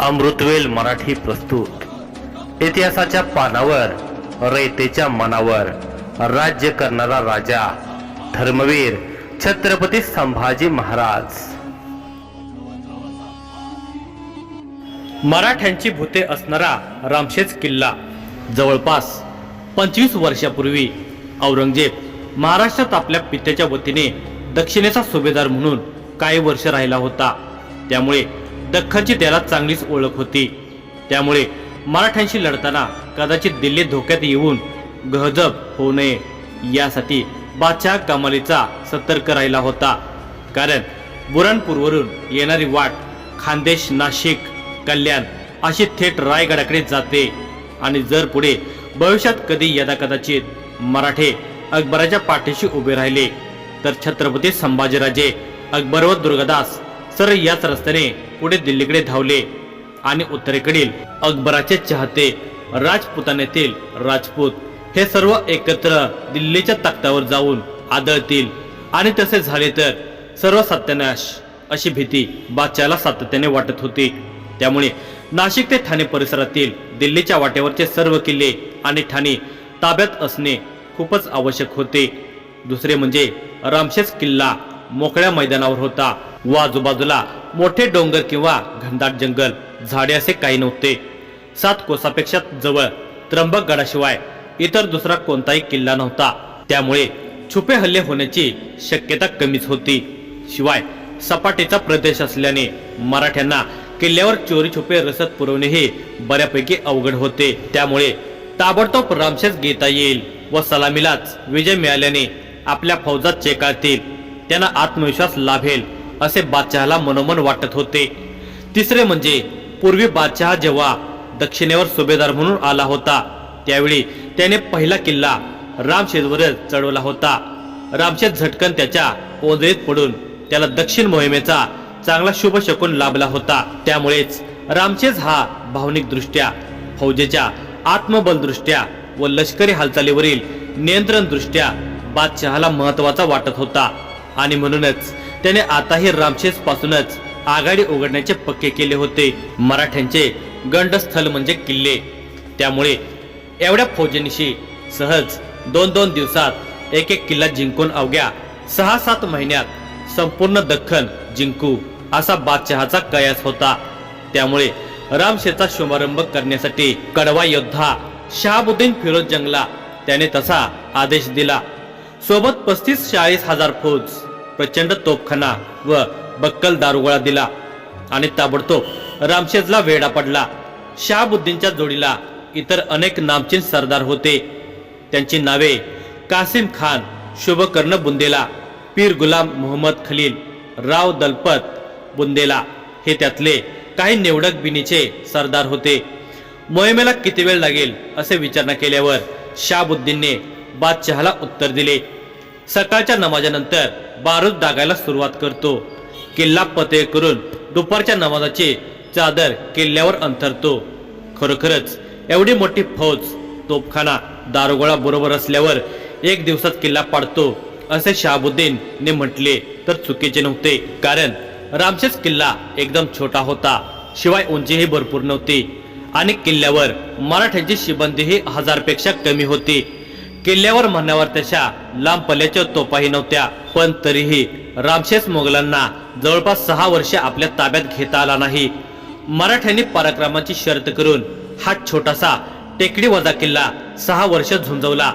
अमृतवेल मराठी प्रस्तुत. इतिहासाच्या पानावर रयतेच्या मनावर राज्य करणारा राजा धर्मवीर छत्रपती संभाजी महाराज. मराठ्यांची भूते असणारा रामशेज किल्ला जवळपास पंचवीस वर्षापूर्वी औरंगजेब महाराष्ट्रात आपल्या पित्याच्या वतीने दक्षिणेचा सुभेदार म्हणून काही वर्ष राहिला होता. त्यामुळे दख्खनची त्याला चांगलीच ओळख होती. त्यामुळे मराठ्यांशी लढताना कदाचित दिल्ली धोक्यात येऊन गहजब होऊ नये यासाठी बादशाह कमालीचा सतर्क राहिला होता. कारण बुरणपूरवरून येणारी वाट खानदेश नाशिक कल्याण अशी थेट रायगडाकडे जाते. आणि जर पुढे भविष्यात कधी यदा कदाचित मराठे अकबराच्या पाठीशी उभे राहिले तर छत्रपती संभाजीराजे अकबर व दुर्गादास सर याच रस्त्याने पुढे दिल्लीकडे धावले आणि उत्तरेकडील अकबराचे चाहते राजपुतानेतील राजपूत हे सर्व एकत्र दिल्लीच्या तख्तावर जाऊन आदळतील. आणि तसे झाले तर सर्व सत्यानाश अशी भीती बादशाला सातत्याने वाटत होती. त्यामुळे नाशिक ते ठाणे परिसरातील दिल्लीच्या वाटेवरचे सर्व किल्ले आणि ठाणे ताब्यात असणे खूपच आवश्यक होते. दुसरे म्हणजे रामशेज किल्ला मोकळ्या मैदानावर होता. व आजूबाजूला मोठे डोंगर किंवा घनदाट जंगल झाडे असे काही नव्हते. सात कोसापेक्षा जवळ त्र्यंबक गडाशिवाय इतर दुसरा कोणताही किल्ला नव्हता. त्यामुळे छुपे हल्ले होण्याची शक्यता कमीच होती. शिवाय सपाटीचा प्रदेश असल्याने मराठ्यांना किल्ल्यावर चोरी छुपे रसद पुरवणेही बऱ्यापैकी अवघड होते. त्यामुळे ताबडतोब रामशेज घेता येईल व सलामीलाच विजय मिळाल्याने आपल्या फौजात चेकाळतील. त्यांना आत्मविश्वास लाभेल असे बादशहाला मनोमन वाटत होते. तिसरे म्हणजे पूर्वी बादशहा जेव्हा दक्षिणेवर सुभेदार म्हणून आला होता त्यावेळी त्याने पहिला किल्ला रामशेजवरच चढवला होता. रामशेज झटकन त्याच्या ओंजळीत पडून त्याला दक्षिण मोहिमेचा चांगला शुभ शकून लाभला होता. त्यामुळेच रामशेज हा भावनिक दृष्ट्या फौजेच्या आत्मबल दृष्ट्या व लष्करी हालचालीवरील नियंत्रण दृष्ट्या बादशहाला महत्त्वाचा वाटत होता. आणि म्हणूनच त्याने आताही रामशेज पासूनच आघाडी उघडण्याचे पक्के केले होते. मराठ्यांचे गंडस्थल म्हणजे किल्ले. त्यामुळे एवढ्या फौजेनिशी सहज दोन दोन दिवसात एक एक किल्ला जिंकून अवघ्या सहा सात महिन्यात संपूर्ण दख्खन जिंकू असा बादशहाचा कयास होता. त्यामुळे रामशेचा शुभारंभ करण्यासाठी कडवा योद्धा शहाबुद्दीन फिरोज जंगला त्याने तसा आदेश दिला. सोबत पस्तीस चाळीस हजार फौज प्रचंड तोपखाना व बक्कल दारुगोळा दिला आणि ताबडतोब रामशेजला वेढा पडला. शहाबुद्दीनच्या जोडीला इतर अनेक नामचीन सरदार होते. त्यांची नावे कासिम खान शुभकर्ण बुंदेला पीर गुलाम मोहम्मद खलील राव दलपत बुंदेला हे त्यातले काही निवडक बिनीचे सरदार होते. मोहिमेला किती वेळ लागेल असे विचारणा केल्यावर शाहबुद्दीनने बादशहाला उत्तर दिले. सकाळच्या नमाजानंतर बारूद डागायला सुरुवात करतो. किल्ला पते करून दुपारच्या नमाजाची चादर किल्ल्यावर अंतरतो खरोखरच एवढी मोठी फौज तोपखाना दारुगोळा बरोबर असल्यावर एक दिवसात किल्ला पाडतो असे शहाबुद्दीन ने म्हटले. तर चुकीचे नव्हते कारण रामशेज किल्ला एकदम छोटा होता. शिवाय उंचीही भरपूर नव्हती. आणि किल्ल्यावर मराठ्यांची शिबंदीही हजारपेक्षा कमी होती. किल्ल्यावर म्हणण्यावर तशा लांब पल्ल्याच्या तोपाही नव्हत्या. पण तरीही रामशेष मोगलांना जवळपास सहा वर्ष आपल्या ताब्यात घेता आला नाही. मराठ्यांनी पराक्रमाची शर्त करून हा छोटासा टेकडी वजा किल्ला सहा वर्ष झुंजवला.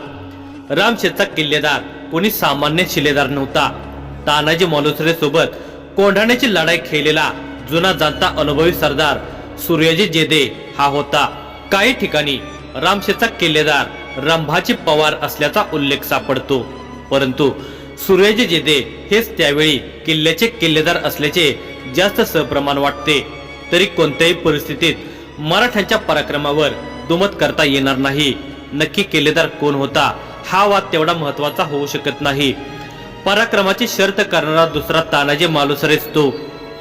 रामशेचा किल्लेदार कोणी सामान्य शिलेदार नव्हता. तानाजी मालुसरे सोबत कोंढाण्याची लढाई खेळलेला जुना जाणता अनुभवी सरदार सूर्यजी जेदे हा होता. काही ठिकाणी रामशेचा किल्लेदार रंभाची पवार असल्याचा उल्लेख सापडतो. परंतु सुरेज जेदे हेच त्यावेळी किल्ल्याचे किल्लेदार असल्याचे जास्त सप्रमाण वाटते. तरी कोणत्याही परिस्थितीत मराठ्यांच्या पराक्रमावर दुमत करता येणार नाही. नक्की किल्लेदार कोण होता हा वाद तेवढा महत्त्वाचा होऊ शकत नाही. पराक्रमाची शर्त करणारा दुसरा तानाजी मालुसरेच तो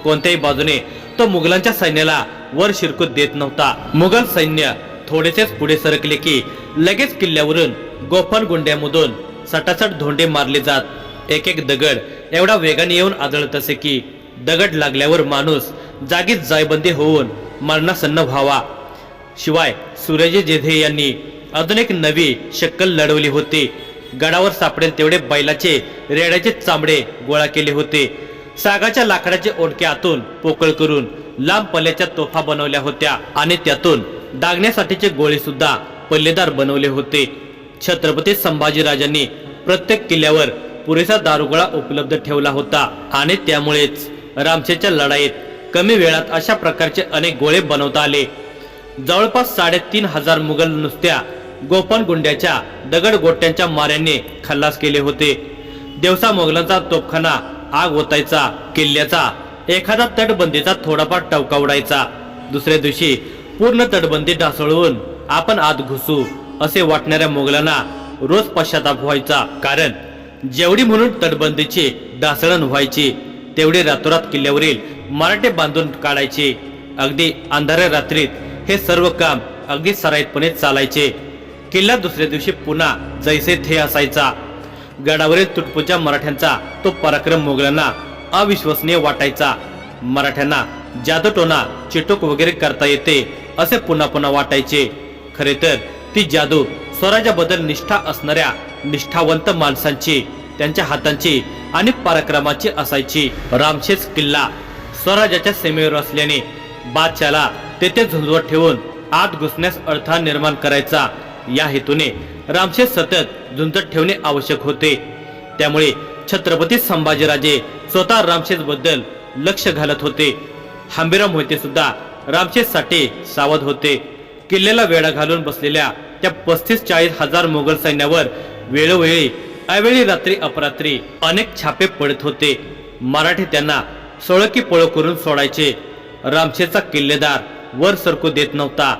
कोणत्याही बाजूने तो मुघलांच्या सैन्याला वर शिरकूत देत नव्हता. मुघल सैन्य थोडेसेच पुढे सरकले की लगेच किल्ल्यावरून गोफन गुंड्यामधून सटासट धोंडे मारले जात. एक एक दगड एवढा वेगाने येऊन आदळत असे की दगड लागल्यावर माणूस जागीच जायबंदी होऊन मरणासन्न व्हावा. शिवाय सूर्यजी जेधे यांनी अजून एक नवी शक्कल लढवली होती. गडावर सापडेल तेवढे बैलाचे रेड्याचे चामडे गोळा केले होते. सागाच्या लाकडाचे ओंडके आतून पोकळ करून लांब पल्ल्याच्या तोफा बनवल्या होत्या आणि त्यातून डागण्यासाठीचे गोळे सुद्धा पल्लेदार बनवले होते. छत्रपती संभाजीराजांनी प्रत्येक किल्ल्यावर पुरेसा दारुगोळा उपलब्ध ठेवला होता आणि त्यामुळेच रामशेच्या लढाईत कमी वेळात अशा प्रकारचे अनेक गोळे बनवता आले. जवळपास साडेतीन हजार मुघल नुसत्या गोपन गुंड्याच्या दगड गोट्यांच्या माऱ्याने खल्लास केले होते. देवसा मोगलांचा तोफखाना आग ओतायचा किल्ल्याचा एखादा तटबंदीचा थोडाफार टवका उडायचा. दुसऱ्या दिवशी पूर्ण तटबंदी ढासळवून आपण आत घुसू असे वाटणाऱ्या मोगलांना रोज पश्चाताप व्हायचा. कारण जेवढी म्हणून तटबंदीचे ढासळण व्हायची तेवढी रातोरात किल्ल्यावरील मराठे बांधून काढायचे. अगदी अंधाऱ्या रात्रीत हे सर्व काम अगदी सराईतपणे चालायचे. किल्ला दुसऱ्या दिवशी पुन्हा जैसे थे असायचा. गडावरील तुटपुच्या मराठ्यांचा तो पराक्रम मोगलांना अविश्वसनीय वाटायचा. मराठ्यांना जादूटोना चिटूक वगैरे करता येते. असे पुन्हा पुन्हा वाटायचे. खरे तर ती जादू स्वराज्याबद्दल निष्ठा असणाऱ्या निष्ठावंत माणसांची त्यांच्या हातांची आणि पराक्रमाची असायची. रामशेज किल्ला स्वराज्याच्या सीमेवर असल्याने बादशाला तेथे झुंजवत ठेवून आत घुसण्यास अडथळा निर्माण करायचा. या हेतूने रामशेज सतत झुंजत ठेवणे आवश्यक होते. त्यामुळे छत्रपती संभाजीराजे स्वतः रामशेजबद्दल लक्ष घालत होते. हंबीराम मोहिते सुद्धा रामशेज साठे सावध होते. किल्ल्याला वेढा घालून बसलेल्या त्या पस्तीस चाळीस हजार मोगल सैन्यावर वेळोवेळी ऐवेळी रात्री अपरात्री अनेक छापे पडत होते. मराठी त्यांना सोळकी पळ करून सोडायचे. रामशेचा किल्लेदार वर सरकू देत नव्हता.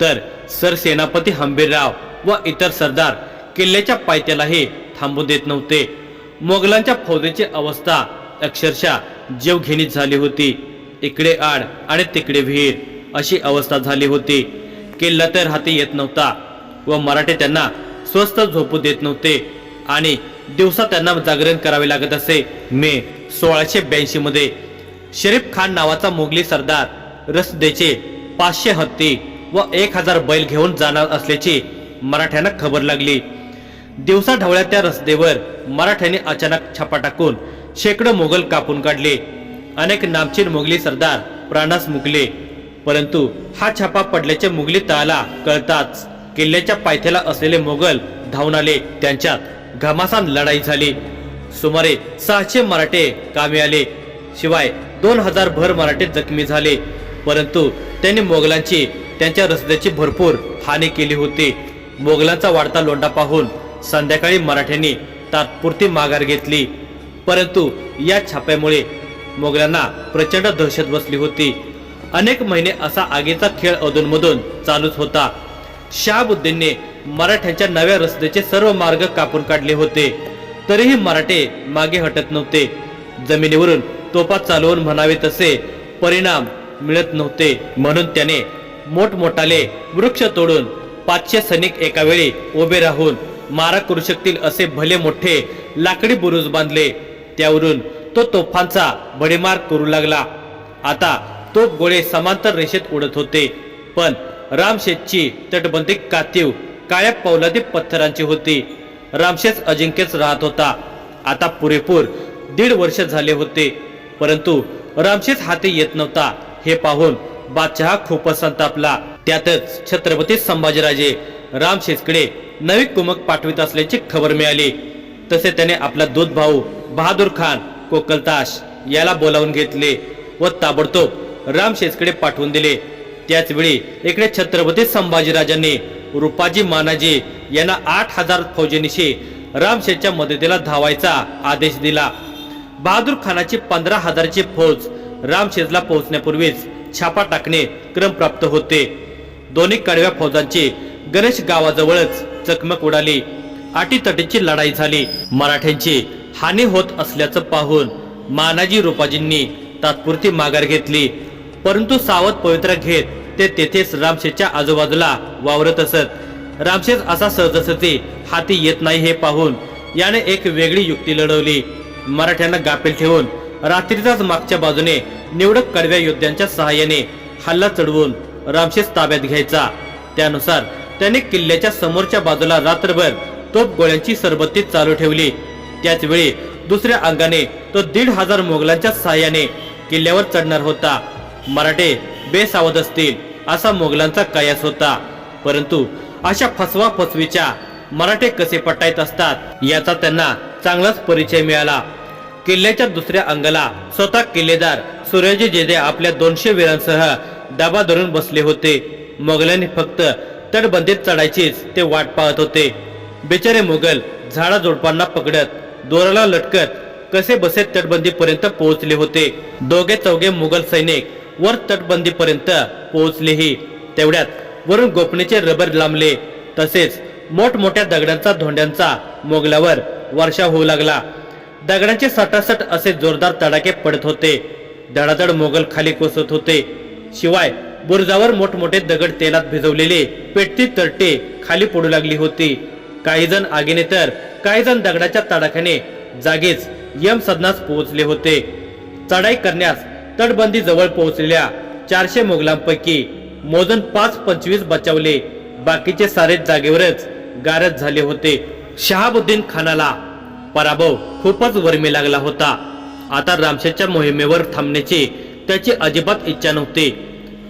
तर सरसेनापती हंबीरराव व इतर सरदार किल्ल्याच्या पायथ्यालाही थांबू देत नव्हते. मोगलांच्या फौजेची अवस्था अक्षरशः जीवघेणी झाली होती. इकडे आड आणि तिकडे विहीर अशी अवस्था झाली होती किल्ला तर हाती येत नव्हता व मराठे त्यांना स्वस्त झोपू देत नव्हते आणि दिवसा त्यांना जागरण करावे लागत असे. मे सोळाशे ब्याऐंशी मध्ये शरीफ खान नावाचा मोगली सरदार रसदेचे पाचशे हत्ती व एक हजार बैल घेऊन जाणार असल्याची मराठ्यांना खबर लागली. दिवसा ढवळ्या त्या रस्तेवर मराठ्यांनी अचानक छापा टाकून शेकडो मोगल कापून काढले. अनेक नामचीन मोगली सरदार प्राणास मुकले परंतु हा छापा पडल्याचे मुघली तळाला कळताच किल्ल्याच्या पायथ्याला असलेले मोगल धावून आले. त्यांच्यात घमासान लढाई झाली. सुमारे सहाशे मराठे कामी आले. शिवाय दोन हजार भर मराठे जखमी झाले. परंतु त्यांनी मोगलांची त्यांच्या रस्त्याची भरपूर हानी केली होती. मोगलांचा वाढता लोंढा पाहून संध्याकाळी मराठ्यांनी तात्पुरती माघार घेतली. परंतु या छाप्यामुळे मोगलांना प्रचंड दहशत बसली होती. अनेक महिने असा आगीचा खेळ अधूनमधून चालूच होता. शहाबुद्दीनने मराठ्यांच्या नव्या रस्त्याचे सर्व मार्ग कापून काढले होते. तरीही मराठे मागे हटत नव्हते. जमिनीवरून तोफा चालवून म्हणावे तसे परिणाम मिळत नव्हते. म्हणून त्याने मोठमोठाले वृक्ष तोडून पाचशे सैनिक एका वेळी उभे राहून मारा करू शकतील असे भले मोठे लाकडी बुरुज बांधले. त्यावरून तो तोफांचा बडेमार करू लागला. आता तोफ गोळे समांतर रेषेत उडत होते. पण रामशेतची तटबंदी कातीव काळ्या पौलादी पत्थरांची होती. रामशेष अजिंक्यच राहत होता. आता पुरेपूर दीड वर्ष झाले होते. परंतु रामशेष हाती येत नव्हता. हे पाहून बादशहा खूपच संतापला. त्यातच छत्रपती संभाजीराजे रामशेषकडे नवी कुमक पाठवित असल्याची खबर मिळाली. तसे त्याने आपला दूध भाऊ बहादूर खान कोकलताश याला बोलावून घेतले व ताबडतोब रामशेजकडे पाठवून दिले. त्याचवेळी इकडे छत्रपती संभाजीराजांनी रुपाजी मानाजी यांना आठ हजार फौजेनिशी रामशेजच्या मदतीला धावायचा आदेश दिला. बहादूर खानाची पंधरा हजारची फौज रामशेजला पोहोचण्यापूर्वीच छापा टाकणे क्रम प्राप्त होते. दोन्ही कडव्या फौजांची गणेश गावाजवळच चकमक उडाली. आटीतटीची लढाई झाली. मराठ्यांची हानी होत असल्याचं पाहून मानाजी रुपाजींनी तात्पुरती माघार घेतली. परंतु सावध पवित्र घेत ते तेथेच रामशेच्या आजूबाजूला वावरत असत. रामशेज असा सहजसहजी हाती येत नाही हे पाहून याने एक वेगळी युक्ती लढवली. मराठ्यांना गाफील ठेवून रात्रीचाच मागच्या बाजूने निवडक कडव्या योद्ध्यांच्या सहाय्याने हल्ला चढवून रामशेष ताब्यात घ्यायचा. त्यानुसार त्याने किल्ल्याच्या समोरच्या बाजूला रात्रभर तोप गोळ्यांची सरबत्ती चालू ठेवली. त्याचवेळी दुसऱ्या अंगाने तो दीड हजार मोगलांच्या सहाय्याने किल्ल्यावर चढणार होता. मराठे बेसावध असतील असा मोगलांचा कयास होता. परंतु अशा फसवा फसवीच्या मराठे कसे पटायत असतात याचा त्यांना चांगलाच परिचय मिळाला. किल्ल्याच्या दुसऱ्या अंगाला स्वतः किल्लेदार सूर्याजी जेजे आपल्या दोनशे वीरांसह दाबा धरून बसले होते. मोगलांनी फक्त तटबंदीत चढायचीच ते वाट पाहत होते. बिचारे मुघल झाडा जोडपांना पकडत दोराला लटकत कसे बसे तटबंदीपर्यंत पोहोचले होते? दोघे चौघे मुघल सैनिक वर तटबंदीपर्यंत पोहोचलेही. तेवढ्यात वरून गोपणीचे रबर लांबले. तसेच मोठमोठ्या दगडांचा धोंड्यांचा मोगल्यावर वर्षा होऊ लागला. दगडांचे सटासट असे जोरदार तडाके पडत होते. धडाधड मोगल खाली कोसत होते. शिवाय बुरुजावर मोठमोठे दगड तेलात भिजवलेले पेटती तरटे खाली पडू लागली होती. काही जण आगीने तर काही जण दगडाच्या तडाख्याने जागीच यम सदनास पोहोचले होते. चढाई करण्यास तटबंदी जवळ पोहोचलेल्या चारशे मोगलांपैकी मोजन पाच पंचवीस बचावले. बाकीचे सारे जागेवरच गारद झाले होते. शहाबुद्दीन खानाला पराभव खूपच वर्मी लागला होता. आता रामशेषच्या मोहिमेवर थांबण्याची त्याची अजिबात इच्छा नव्हती.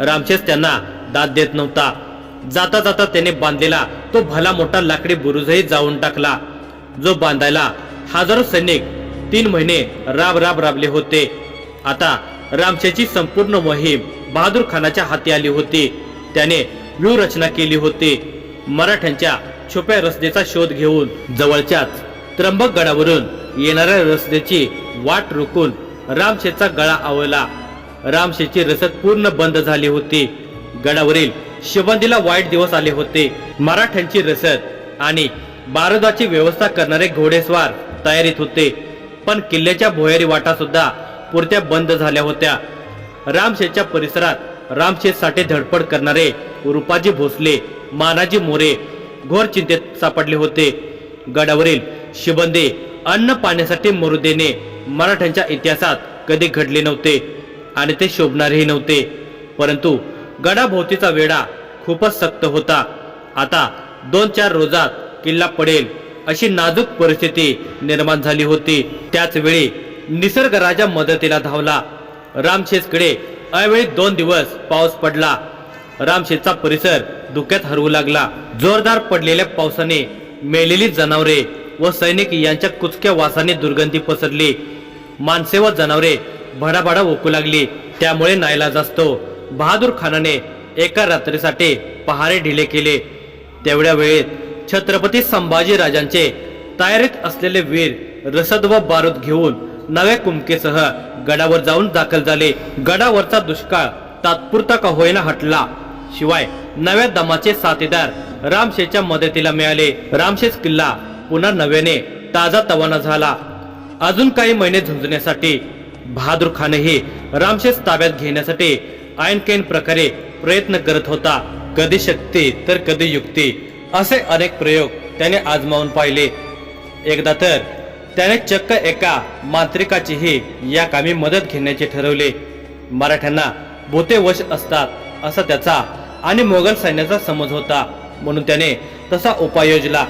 रामशेष त्यांना दाद देत नव्हता. जाता जाता त्याने बांधलेला तो भला मोठा लाकडी बुरुजही जाऊन टाकला. जो बांधायला हजारो सैनिक तीन महिने राब राब राबले होते. आता रामशेची संपूर्ण मोहीम बहादूर खानाच्या हाती आली होती. त्याने व्यूहरचना केली होती. मराठ्यांच्या छुप्या रस्त्याचा शोध घेऊन जवळच्याच त्र्यंबक गडावरून येणाऱ्या रस्त्याची वाट रोखून रामशेचा गळा आवळला. रामशेची रसद पूर्ण बंद झाली होती. गडावरील शिबंदीला वाईट दिवस आले होते. मराठ्यांची रसद आणि बारुदाची व्यवस्था करणारे घोडेस्वार तयारीत होते. पण किल्ल्याच्या भोयारी वाटा सुद्धा पुरत्या बंद झाल्या होत्या. रामशेच्या परिसरात रामशेसाठी धडपड करणारे रुपाजी भोसले मानाजी मोरे घोर चिंतेत सापडले होते. गडावरील शिबंदे अन्न पाण्यासाठी मरू देणे मराठ्यांच्या इतिहासात कधी घडले नव्हते आणि ते शोभणारेही नव्हते. परंतु गडाभोवतीचा वेढा खूपच सक्त होता. आता दोन चार रोजात किल्ला पडेल अशी नाजूक परिस्थिती निर्माण झाली होती. त्याचवेळी निसर्गराजा निसर्ग राजा मदतीला धावला. रामशेषकडे अवेळी दोन दिवस पाऊस पडला. रामशेषचा परिसर धुक्यात हरवू लागला. जोरदार पडलेल्या पावसाने मेलेली जनावरे व सैनिक यांच्या कुचक्या वासाने दुर्गंधी पसरली. माणसे व जनावरे भडाभडा ओकू लागली. त्यामुळे नाईलाज असतो. बहादूर खानाने एका रात्रीसाठी पहारे ढिले केले. तेवढ्या वेळेत छत्रपती संभाजी राजांचे तयारीत असलेले वीर रसद व बारूद घेऊन नव्या कुमकेसह गडावर जाऊन दाखल झाले. गडावरचा दुष्काळ तात्पुरता का होईना हटला. शिवाय नव्या दमाचे साथीदार रामशेच्या मदतीला मिळाले. रामशेष किल्ला पुन्हा नव्याने ताजा तवाना झाला. अजून काही महिने झुंजण्यासाठी बहादूर खानही रामशेष ताब्यात घेण्यासाठी ऐनकैन प्रकारे प्रयत्न करत होता. कधी शक्ती तर कधी युक्ती. असे अनेक प्रयोग त्याने आजमावून पाहिले. एकदा तर त्याने चक्क एका मांत्रिकाचीही या कामी मदत घेण्याचे ठरवले. मराठ्यांना भूते वश असतात असा त्याचा आणि मोगल सैन्याचा समज होता. म्हणून त्याने तसा उपाय योजला.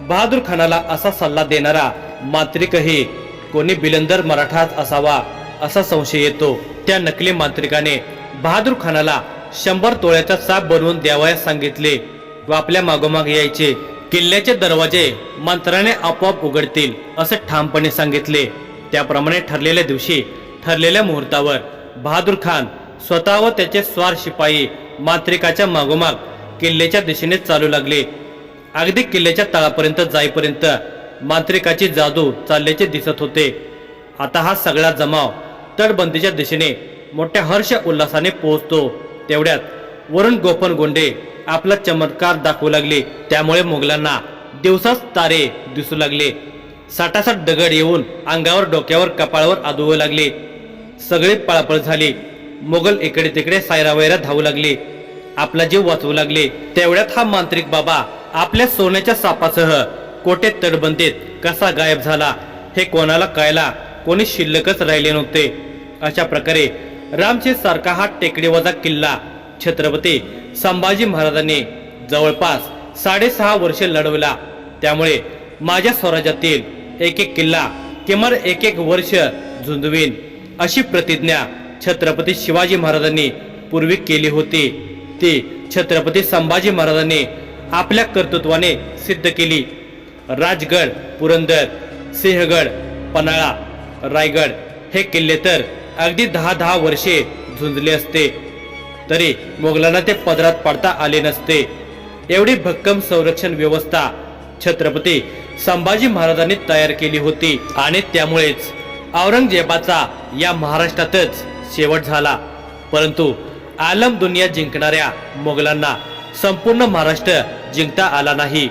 बहादूर खानाला असा सल्ला देणारा मांत्रिकही कोणी बिलंदर मराठाच असावा असा संशय येतो. त्या नकली मांत्रिकाने बहादूर खानाला शंभर तोळ्याचा साप बनवून द्यावयास सांगितले. व आपल्या मागोमाग यायचे. किल्ल्याचे दरवाजे मंत्राने आपोआप उघडतील असे ठामपणे सांगितले. त्याप्रमाणे ठरलेल्या दिवशी ठरलेल्या मुहूर्तावर बहादूर खान स्वतः व त्याचे स्वार शिपाई मांत्रिकाच्या मागोमाग किल्ल्याच्या दिशेने चालू लागले. अगदी किल्ल्याच्या तळापर्यंत जाईपर्यंत मांत्रिकाची जादू चालल्याचे दिसत होते. आता हा सगळा जमाव तटबंदीच्या दिशेने मोठ्या हर्ष उल्हासाने पोहोचतो. तेवढ्यात वरुण गोपन गोंडे आपला चमत्कार दाखवू लागले. त्यामुळे मुघलांना दिवसाच तारे दिसू लागले. साठासाठ दगड येऊन अंगावर डोक्यावर कपाळावर आदळू लागले. सगळे पळापळ झाली. मोगल इकडे तिकडे सायरावैरा धावू लागले. आपला जीव वाचवू लागले. तेवढ्यात हा मांत्रिक बाबा आपल्या सोन्याच्या सापासह कोटे तटबंदीत कसा गायब झाला? हे कोणाला कळायला कोणी शिल्लकच राहिले नव्हते. अशा प्रकारे रामचे सारखा हा टेकडीवजा किल्ला. छत्रपती संभाजी महाराजांनी जवळपास साडेसहा वर्षे लढवला. त्यामुळे माझ्या स्वराज्यातील एक एक किल्ला किमान एक एक वर्ष झुंजवीन अशी प्रतिज्ञा छत्रपती शिवाजी महाराजांनी पूर्वी केली होती. ती छत्रपती संभाजी महाराजांनी आपल्या कर्तृत्वाने सिद्ध केली. राजगड पुरंदर सिंहगड पन्हाळा रायगड हे किल्ले तर अगदी दहा दहा वर्षे झुंजले असते. तरी मोगलांना ते पदरात पाडता आले नसते. एवढी भक्कम संरक्षण व्यवस्था छत्रपती संभाजी महाराजांनी तयार केली होती आणि त्यामुळेच औरंगजेबाचा या महाराष्ट्रातच शेवट झाला. परंतु आलम दुनिया जिंकणाऱ्या मोगलांना संपूर्ण महाराष्ट्र जिंकता आला नाही.